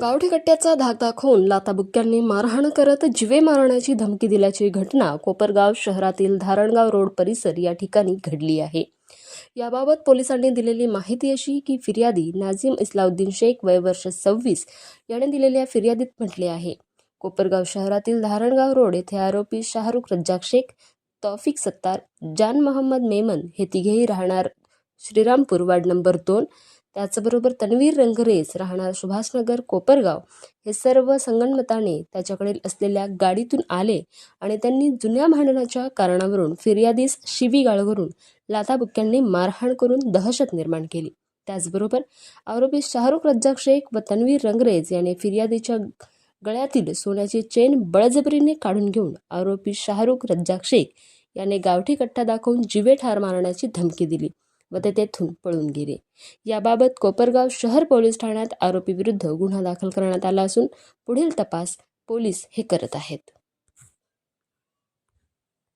गावठी कट्ट्याचा धाक दाखवून लाताबुक्क्यांनी मारहाण करत जिवे मारण्याची धमकी दिल्याची घटना कोपरगाव शहरातील धारणगाव रोड परिसर या ठिकाणी घडली आहे. याबाबत पोलिसांनी दिलेली माहिती अशी की फिर्यादी नाझीम इस्लाउद्दीन शेख वय वर्ष सव्वीस याने दिलेल्या फिर्यादीत म्हटले आहे. कोपरगाव शहरातील धारणगाव रोड येथे आरोपी शाहरुख रज्जाक शेख तौफिक सत्तार जान मोहम्मद मेमन हे तिघेही राहणार श्रीरामपूर वार्ड नंबर दोन त्याचबरोबर तन्वीर रंगरेज राहणार सुभाषनगर कोपरगाव हे सर्व संगनमताने त्याच्याकडे असलेल्या गाडीतून आले आणि त्यांनी जुन्या भांडणाच्या कारणावरून फिर्यादीस शिवीगाळ करून लाथाबुक्क्यांनी मारहाण करून दहशत निर्माण केली. त्याचबरोबर आरोपी शाहरुख रज्जाक शेख व तन्वीर रंगरेज याने फिर्यादीच्या गळ्यातील सोन्याची चेन बळजबरीने काढून घेऊन आरोपी शाहरुख रज्जाक शेख याने गावठी कट्टा दाखवून जिवे ठार मारण्याची धमकी दिली. व ते तेथून पळून गेले. याबाबत कोपरगाव शहर पोलीस ठाण्यात आरोपीविरुद्ध गुन्हा दाखल करण्यात आला असून पुढील तपास पोलीस हे करत आहेत.